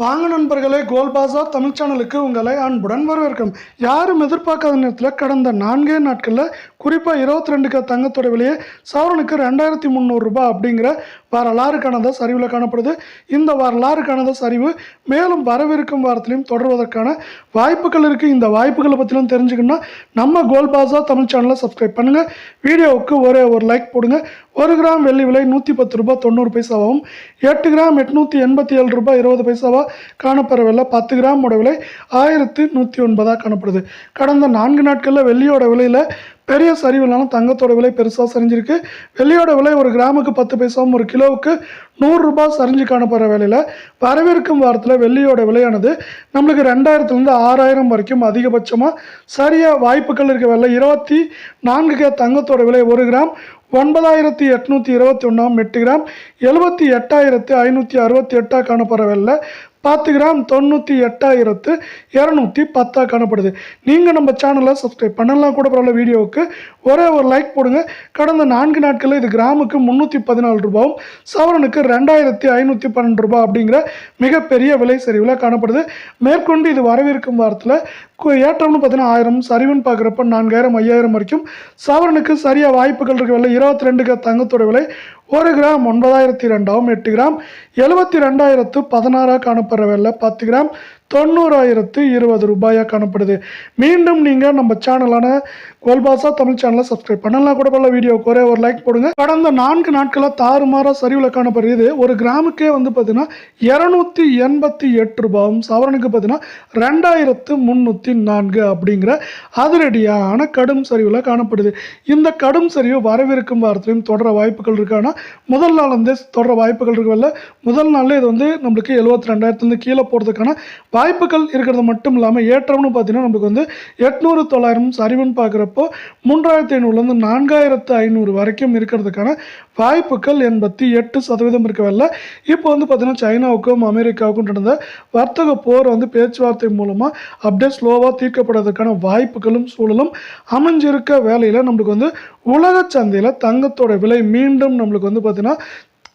வாங்க நண்பர்களே கோல் பாசா தமிழ் சேனலுக்கு உங்களை அன்புடன் வரவேற்கும். யாரும் எதிர்பார்க்காத நேரத்தில் கடந்த நான்கே நாட்களில் குறிப்பாக இருபத்தி ரெண்டுக்கு தங்கத்தோட விலையே சவரனுக்கு ரெண்டாயிரத்தி முந்நூறுரூபா அப்படிங்கிற வரலாறு காணாத சரிவில் காணப்படுது. இந்த வரலாறு காணாத சரிவு மேலும் வரவிருக்கும் வாரத்திலையும் தொடர்வதற்கான வாய்ப்புகள் இருக்குது இந்த வாய்ப்புகளை பற்றிலாம் தெரிஞ்சுக்கணும்னா நம்ம கோல் பாஸாக தமிழ் சேனலை சப்ஸ்கிரைப் பண்ணுங்கள் வீடியோவுக்கு ஒரே ஒரு லைக் போடுங்க. ஒரு கிராம் வெள்ளி விலை நூற்றி பத்து ரூபாய் தொண்ணூறு பைசாவாகவும் எட்டு கிராம் எட்நூற்றி எண்பத்தி ஏழு ரூபாய் இருபது பைசாவாக காணப்பெறவில்லை. பத்து கிராமோட விலை ஆயிரத்து நூற்றி ஒன்பதாக காணப்படுது. கடந்த நான்கு நாட்களில் வெள்ளியோட விலையில் பெரிய சரிவில்லாமல் தங்கத்தோட விலை பெருசாக சரிஞ்சிருக்கு. வெள்ளியோட விலை ஒரு கிராமுக்கு பத்து பைசாவும் ஒரு கிலோவுக்கு நூறுரூபா சரிஞ்சு காணப்படுற வேலையில் வரவிருக்கும் வாரத்தில் வெள்ளியோட விலையானது நம்மளுக்கு ரெண்டாயிரத்துலேருந்து ஆறாயிரம் வரைக்கும் அதிகபட்சமாக சரியாக வாய்ப்புகள் இருக்க வேலை. இருபத்தி நான்கு கே தங்கத்தோட விலை ஒரு கிராம் ஒன்பதாயிரத்தி எட்நூற்றி இருபத்தி ஒன்றாம் எட்டு கிராம் எழுபத்தி எட்டாயிரத்து ஐநூற்றி அறுபத்தி எட்டாக காணப்படுற வேலை பத்து கிராம் தொண்ணூற்றி எட்டாயிரத்து இரநூத்தி பத்தாக காணப்படுது. நீங்கள் நம்ம சேனலை சப்ஸ்கிரைப் பண்ணலாம் கூட பரவாயில்ல வீடியோவுக்கு. ஒரே ஒரு லைக் போடுங்க. கடந்த நான்கு நாட்களில் இது கிராமுக்கு முந்நூற்றி பதினாலு ரூபாவும் சவரனுக்கு ரெண்டாயிரத்தி ஐநூற்றி பன்னெண்டு ரூபாய் அப்படிங்கிற மிகப்பெரிய விலை சரிவில் காணப்படுது. மேற்கொண்டு இது வரவிருக்கும் வாரத்தில் ஏற்றம்னு பார்த்தீங்கன்னா ஆயிரம் சரிவுன்னு பார்க்குறப்ப நான்காயிரம் ஐயாயிரம் வரைக்கும் சவரனுக்கு சரியாக வாய்ப்புகள் இருக்க. விலை இருபத்தி ரெண்டுக்கு தங்கத்தோட விலை ஒரு கிராம் ஒன்பதாயிரத்தி ரெண்டாவும் எட்டு கிராம். எழுபத்தி ரெண்டாயிரத்து பதினாறாக காணப்படுற விலை பத்து கிராம். தொண்ணூறாயிரத்து இருபது ரூபாயாக காணப்படுது. மீண்டும் நீங்கள் நம்ம சேனலான கோல்பாசா தமிழ் சேனலை சப்ஸ்கிரைப் பண்ணலாம் கூட பல வீடியோக்கு ஒரே ஒரு லைக் போடுங்க. கடந்த நான்கு நாட்களாக தாறுமாறாக சரிவில் காணப்படுது. ஒரு கிராமுக்கே வந்து பார்த்தீங்கன்னா இரநூத்தி எண்பத்தி எட்டு ரூபாயும் சவரனுக்கு பார்த்தீங்கன்னா ரெண்டாயிரத்து முந்நூற்றி நான்கு அப்படிங்கிற அதிரடியான கடும் சரிவில் காணப்படுது. இந்த கடும் சரிவு வரவிருக்கும் வாரத்திலையும் தொடர வாய்ப்புகள் இருக்கானா? முதல் நாள் வந்து தொடர வாய்ப்புகள் இருக்கவில்லை முதல் நாளில் இது வந்து நம்மளுக்கு எழுபத்தி ரெண்டாயிரத்துலேருந்து கீழே போகிறதுக்கான வாய்ப்புகள் இருக்கிறது மட்டும் இல்லாமல் ஏற்றம்னு பார்த்தீங்கன்னா நம்மளுக்கு வந்து எட்நூறு தொள்ளாயிரம் சரிவுன்னு பார்க்குறப்போ மூன்றாயிரத்தி ஐநூறுலேருந்து நான்காயிரத்து ஐநூறு வரைக்கும் இருக்கிறதுக்கான வாய்ப்புகள் எண்பத்தி எட்டு சதவீதம் இருக்கவில்லை. இப்போ வந்து பார்த்தீங்கன்னா சைனாவுக்கும் அமெரிக்காவுக்கும் நடந்த வர்த்தக போர் வந்து பேச்சுவார்த்தை மூலமாக அப்படியே ஸ்லோவாக தீர்க்கப்படுறதுக்கான வாய்ப்புகளும் சூழலும் அமைஞ்சிருக்க வேலையில் நம்மளுக்கு வந்து உலக சந்தையில் தங்கத்தோட விலை மீண்டும் நம்மளுக்கு வந்து பார்த்தீங்கன்னா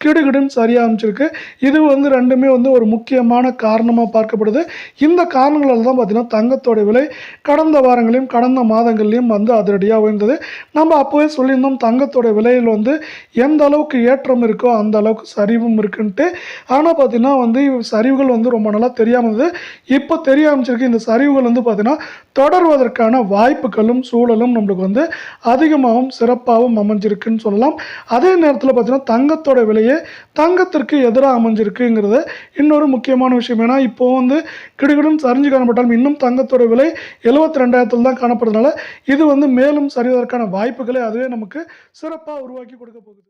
கிடுகிடுன்னு சரியாக அமைச்சிருக்கு இது வந்து ரெண்டுமே வந்து ஒரு முக்கியமான காரணமாக பார்க்கப்படுது. இந்த காரணங்களால் தான் பார்த்தீங்கன்னா தங்கத்தோட விலை கடந்த வாரங்களையும் கடந்த மாதங்கள்லையும் வந்து அதிரடியாக உயர்ந்தது. நம்ம அப்போவே சொல்லியிருந்தோம் தங்கத்தோட விலையில் வந்து எந்த அளவுக்கு ஏற்றம் இருக்கோ அந்த அளவுக்கு சரிவும் இருக்குன்ட்டு. ஆனால் பார்த்திங்கன்னா வந்து சரிவுகள் வந்து ரொம்ப நல்லா தெரியாமல் இருந்தது. இப்போ தெரிய ஆரம்பிச்சிருக்கு இந்த சரிவுகள் வந்து பார்த்திங்கன்னா தொடர்வதற்கான வாய்ப்புகளும் சூழலும் நம்மளுக்கு வந்து அதிகமாகவும் சிறப்பாகவும் அமைஞ்சிருக்குன்னு சொல்லலாம். அதே நேரத்தில் பார்த்திங்கன்னா தங்கத்தோட விலையை தங்கத்திற்கு எதிராக அமைஞ்சிருக்குங்கிறது இன்னொரு முக்கியமான விஷயம். ஏன்னா இப்போ வந்து கிடுகிடும் சரிஞ்சு காணப்பட்டாலும் இன்னும் தங்கத்தோட விலை எழுபத்தி ரெண்டாயிரத்தில் தான் காணப்படுறதுனால இது வந்து மேலும் சரிவதற்கான வாய்ப்புகளை அதுவே நமக்கு சிறப்பாக உருவாக்கி கொடுக்க போகுது.